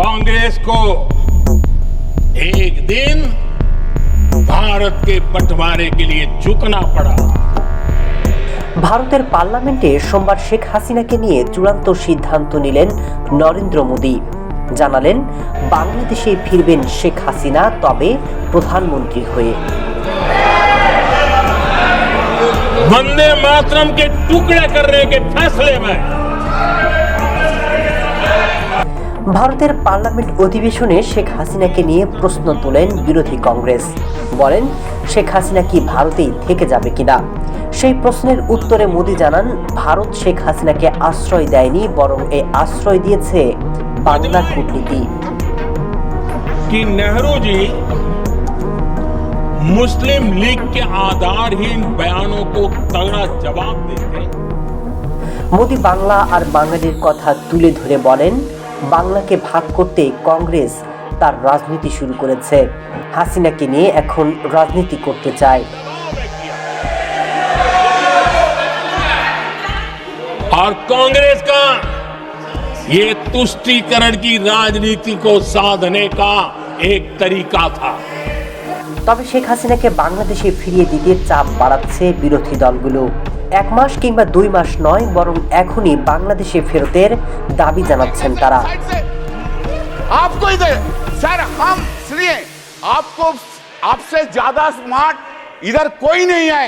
कांग्रेस को एक दिन भारत के बंटवारे के लिए झुकना पड़ा ভারতের পার্লামেন্টে সোমবার শেখ হাসিনাকে নিয়ে চূড়ান্ত সিদ্ধান্ত নিলেন নরেন্দ্র মোদী জানালেন বাংলাদেশে ফিরবেন শেখ হাসিনা তবে প্রধানমন্ত্রী হয়ে वंदे मातरम के टुकड़े करने के फैसले में ভারতের পার্লামেন্ট অধিবেশনে শেখ হাসিনাকে নিয়ে প্রশ্ন তোলেন বিরোধী কংগ্রেস বলেন শেখ হাসিনা কি ভারতেই থেকে যাবে কিনা সেই প্রশ্নের উত্তরে মোদী জানান ভারত শেখ হাসিনাকে আশ্রয় দেয়নি বরং এই আশ্রয় দিয়েছে বাংলার কূটনীতি कि नेहरू जी मुस्लिम लीग के आधारहीन बयानों को तगड़ा जवाब देते মোদি বাংলা আর বাঙালির কথা তুলে ধরে বলেন বাংলাকে ভাগ করতে কংগ্রেস তার রাজনীতি শুরু করেছে হাসিনাকে নিয়ে এখন রাজনীতি করতে চায় और कांग्रेस का ये तुष्टीकरण की राजनीति को साधने का एक तरीका था তবে শেখ হাসিনাকে বাংলাদেশে ফিরিয়ে দিতে চাপ বাড়াচ্ছে বিরোধী দলগুলো এক মাস কিংবা দুই মাস নয় বরং এখনই বাংলাদেশে ফেরতের দাবি জানাচ্ছেন তারা साइड से आपको इधर सर हम सुनिए आपको आपसे ज्यादा स्मार्ट इधर कोई नहीं है